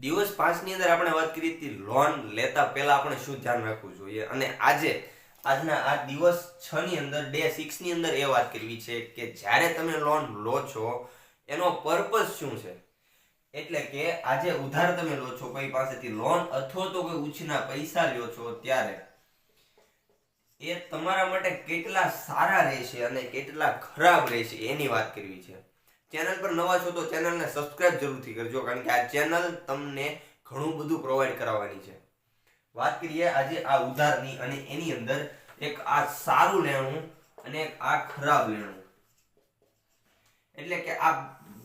દિવસ પાંચની અંદર આપણે વાત કરી હતી, લોન લેતા પહેલા આપણે શું ધ્યાન રાખવું જોઈએ? અને આજે, આજના આ દિવસ છ ની અંદર, ડે સિક્સની અંદર એ વાત કરવી છે કે જ્યારે તમે લોન લો છો, એનો પર્પઝ શું છે? એટલે કે આજે ઉધાર તમે લો છો કોઈ પાસેથી લોન અથવા તો કોઈ ઉછીના પૈસા લ્યો છો ત્યારે, એ તમારા માટે કેટલા સારા રહેશે અને કેટલા ખરાબ રહેશે એની વાત કરવી છે. ચેનલ પર નવા છો તો ચેનલને સબસ્ક્રાઇબ જરૂરથી કરજો, કારણ કે આ ચેનલ તમને ઘણું બધું પ્રોવાઈડ કરાવવાની છે. વાત કરીએ આજે આ ઉધારની અને એની અંદર એક આ સારું લેણું અને આ ખરાબ લેણું. એટલે કે આ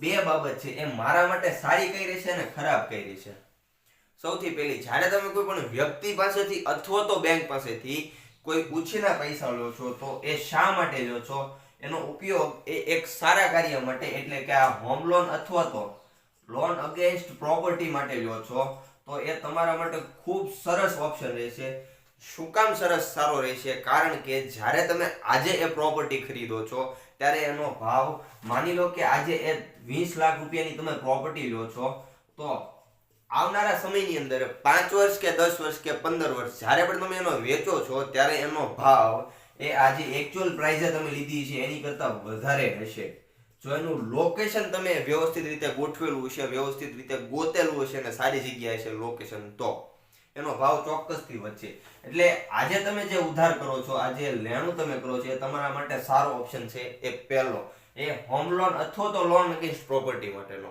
બે બાબત છે, એ મારા માટે સારી કઈ રહેશે અને ખરાબ કઈ રહેશે સૌથી પહેલી, જ્યારે તમે કોઈ પણ વ્યક્તિ પાસેથી અથવા તો બેંક પાસેથી કોઈ ઉછીના પૈસા લો છો, તો એ શા માટે લો છો? એનો ઉપયોગ એ એક સારા કાર્ય માટે એટલે કે આ હોમ લોન અથવા તો લોન અગેન્સ્ટ પ્રોપર્ટી માટે લો છો, તો એ તમારા માટે ખૂબ સરસ ઓપ્શન રહેશે. શું કામ સરસ સારો રહેશે? કારણ કે જ્યારે તમે આજે એ પ્રોપર્ટી ખરીદો છો, ત્યારે એનો ભાવ માની લો કે આજે એ વીસ લાખ રૂપિયાની તમે પ્રોપર્ટી લો છો, તો આવનારા સમયની અંદર પાંચ વર્ષ કે દસ વર્ષ કે પંદર વર્ષ જ્યારે પણ તમે એનો વેચો છો, ત્યારે એનો ભાવ એ આજે એકચ્યુઅલ પ્રાઇઝે તમે લીધી છે, એની કરતા વધારે હશે. જો એનું લોકેશન તમે વ્યવસ્થિત રીતે ગોઠવેલું હશે, વ્યવસ્થિત રીતે ગોતેલું હશે અને સારી જગ્યાએ છે લોકેશન તો એનો ભાવ ચોક્કસથી વધશે. એટલે આજે તમે જે ઉધાર કરો છો આજે લેણું તમે કરો છો, એ તમારા માટે સારો ઓપ્શન છે, એ પહેલો. એ હોમ લોન અથવા તો લોન અગેન્સ્ટ પ્રોપર્ટી માટેનો.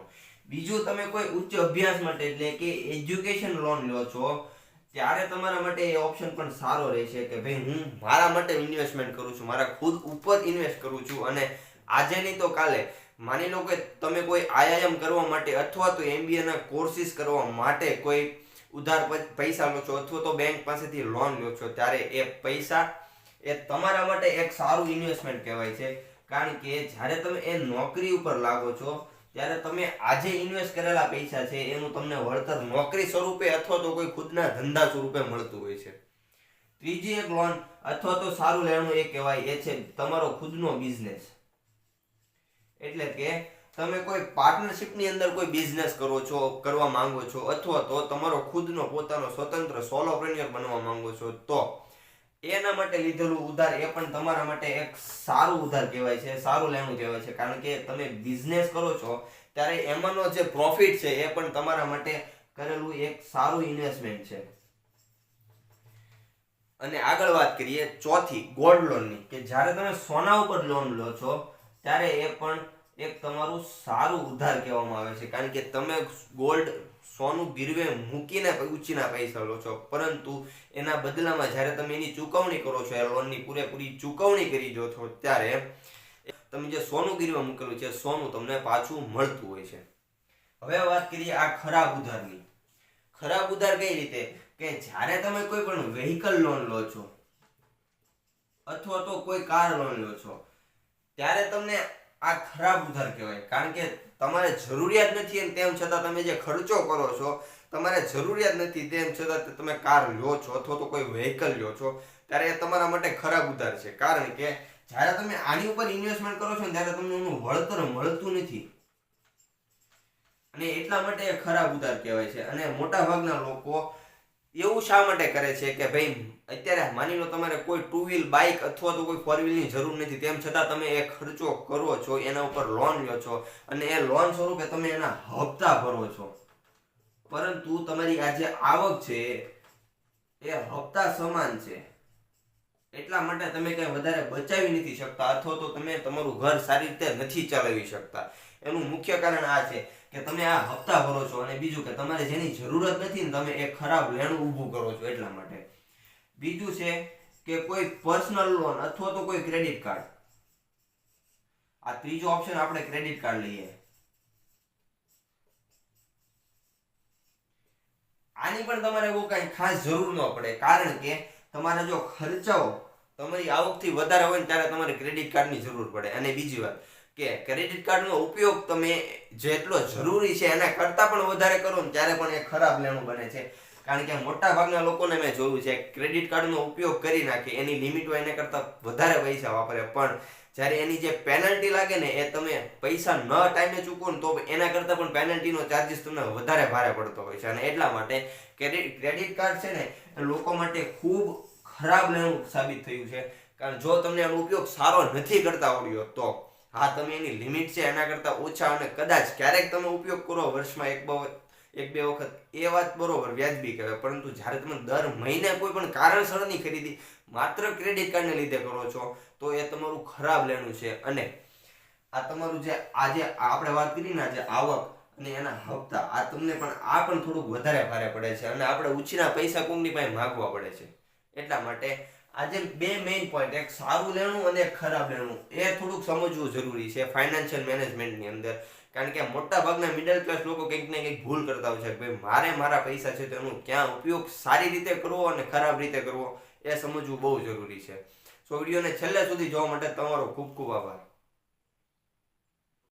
બીજું તમે કોઈ ઉચ્ચ અભ્યાસ માટે એટલે કે એજ્યુકેશન લોન લો છો ત્યારે તમારા માટે એ ઓપ્શન પણ સારો રહેશે કે ભાઈ હું મારા માટે ઇન્વેસ્ટમેન્ટ કરું છું, મારા ખુદ ઉપર ઇન્વેસ્ટ કરું છું અને આજે નહીં તો કાલે. માની લો કે તમે કોઈ આઈઆઈએમ કરવા માટે અથવા તો એમબીએના કોર્સિસ કરવા માટે કોઈ ઉધાર પૈસા લો છો અથવા તો બેંક પાસેથી લોન લો છો, ત્યારે એ પૈસા એ તમારા માટે એક સારું ઇન્વેસ્ટમેન્ટ કહેવાય છે. કારણ કે જ્યારે તમે એ નોકરી ઉપર લાગો છો ત્યારે તમે આજે ઇન્વેસ્ટ કરેલા પૈસા છે, એનું તમને વળતર નોકરી સ્વરૂપે અથવા તો કોઈ ખુદના ધંધા સ્વરૂપે મળતું હોય છે. ત્રીજી એક લોન અથવા તો સારું લેણું એ કહેવાય, એ છે તમારો ખુદનો બિઝનેસ એટલે કે તમે કોઈ પાર્ટનરશિપની અંદર કોઈ બિઝનેસ કરો છો, કરવા માંગો છો, અથવા તો તમારો ખુદનો પોતાનો સ્વતંત્ર સોલોપ્રેન્યોર બનવા માંગો છો, તો એના માટે લીધેલું ઉધાર એ પણ તમારા માટે એક સારું ઉધાર કહેવાય છે, સારું લેણું કહેવાય છે. કારણ કે તમે બિઝનેસ કરો છો, ત્યારે એમાંનો જે પ્રોફિટ છે એ પણ તમારા માટે કરેલું એક સારું ઇન્વેસ્ટમેન્ટ છે. અને આગળ વાત કરીએ ચોથી ગોલ્ડ લોનની કે જ્યારે તમે સોના ઉપર લોન લો છો, ત્યારે એ પણ એક તમારું સારું ઉધાર કહેવામાં આવે છે. કારણ કે તમે ગોલ્ડ સોનું ગીરવે મૂકીને ઉછીના પૈસા લો છો. પરંતુ એના બદલામાં જ્યારે તમે એની ચૂકવણી કરો છો, એ લોનની પૂરેપૂરી ચૂકવણી કરી દો છો, ત્યારે તમે જે સોનું ગીરવે મૂકેલું છે, સોનું તમને પાછું મળતું હોય છે. હવે વાત કરીએ આ ખરાબ ઉધારની. ખરાબ ઉધાર કઈ રીતે? કે જ્યારે તમે કોઈ પણ વેહિકલ લોન લો છો, અથવા તો કોઈ કાર લોન લો છો, ત્યારે તમને આ ખરાબ ઉધાર કહેવાય. કારણ કે તમારે જરૂરિયાત નથી અને તેમ છતાં તમે જે ખર્ચો કરો છો, તમારે જરૂરિયાત નથી તેમ છતાં તમે કાર લો છો અથવા તો કોઈ વ્હીકલ લો છો, ત્યારે એ તમારા માટે ખરાબ ઉધાર છે. કારણ કે જ્યારે તમે આની ઉપર ઇન્વેસ્ટમેન્ટ કરો છો ને ત્યારે તમને એનું વળતર મળતું નથી. અને એટલા માટે એ ખરાબ ઉધાર કહેવાય છે. અને મોટા ભાગના લોકો એવું શા માટે કરે છે કે ભાઈ, અત્યારે માની લો તમારે કોઈ ટુ વ્હીલ બાઇક અથવા તો કોઈ ફોર વ્હીલની જરૂર નથી. તેમ છતાં તમે એ ખર્ચો કરો છો, એના ઉપર લોન લો છો અને એ લોન સ્વરૂપે તમે એના હપ્તા ભરો છો. પરંતુ તમારી આ જે આવક છે, એ હપ્તા સમાન છે. એટલા માટે તમે કંઈ વધારે બચાવી નથી શકતા અથવા તો તમે તમારું ઘર સારી રીતે નથી ચલાવી શકતા. એનું મુખ્ય કારણ આ છે કે તમે આ હપ્તા ભરો છો અને બીજું કે તમારે જેની જરૂરત નથી ને તમે એ ખરાબ લેણું ઊભું કરો છો એટલા માટે. બીજું છે કે કોઈ પર્સનલ લોન અથવા તો કોઈ ક્રેડિટ કાર્ડ. આ ત્રીજો ઓપ્શન આપણે ક્રેડિટ કાર્ડ લઈએ. આની પણ તમારે એવું કઈ ખાસ જરૂર ન પડે, કારણ કે તમારા જો ખર્ચાઓ તમારી આવકથી વધારે હોય ને ત્યારે તમારે ક્રેડિટ કાર્ડની જરૂર પડે. અને બીજી વાત કે ક્રેડિટ કાર્ડનો ઉપયોગ તમે જેટલો જરૂરી છે એના કરતાં પણ વધારે કરો ને ત્યારે પણ એ ખરાબ લેણું બને છે. કારણ કે મોટા ભાગના લોકોને મેં જોયું છે ક્રેડિટ કાર્ડનો ઉપયોગ કરી નાખે, એની લિમિટ હોય એના કરતાં વધારે પૈસા વાપરે. પણ જ્યારે એની જે પેનલ્ટી લાગે ને, એ તમે પૈસા ન ટાઈમે ચૂકવો ને, તો એના કરતાં પણ પેનલ્ટીનો ચાર્જિસ તમને વધારે ભારે પડતો હોય છે. અને એટલા માટે ક્રેડિટ ક્રેડિટ કાર્ડ છે ને લોકો માટે ખૂબ ખરાબ લેણું સાબિત થયું છે. કારણ જો તમને એનો ઉપયોગ સારો નથી કરતા આવડ્યો, તો હા, તમે એની લિમિટ છે એના કરતાં ઓછા અને કદાચ ક્યારેક તમે ઉપયોગ કરો, વર્ષમાં એક બે એક બે વખત. એ વાત બરોબર, વ્યાજબી કહેવાય. પરંતુ જ્યારે તમે દર મહિને કોઈ પણ કારણસરની ખરીદી માત્ર ક્રેડિટ કાર્ડને લીધે કરો છો, તો એ તમારું ખરાબ લેણું છે. અને આ તમારું જે આજે આપણે વાત કરી ને આજે આવક અને એના હપ્તા, આ તમને પણ આ પણ થોડુંક વધારે ભારે પડે છે. અને આપણે ઉછીના પૈસા કોમની પાસે માગવા પડે છે. એટલા માટે આજે બે મેઇન પોઈન્ટ એક સારું લેણું અને એક ખરાબ લેણું. એ થોડુંક સમજવું જરૂરી છે ફાઇનાન્શિયલ મેનેજમેન્ટની અંદર. કારણ કે મોટા ભાગના મિડલ ક્લાસ લોકો કંઈક ને કંઈક ભૂલ કરતા હોય છે ભાઈ મારે મારા પૈસા છે તેનો ક્યાં ઉપયોગ સારી રીતે કરવો અને ખરાબ રીતે કરવો એ સમજવું બહુ જરૂરી છે. સો વિડીયોને છેલ્લે સુધી જોવા માટે તમારો ખૂબ ખૂબ આભાર.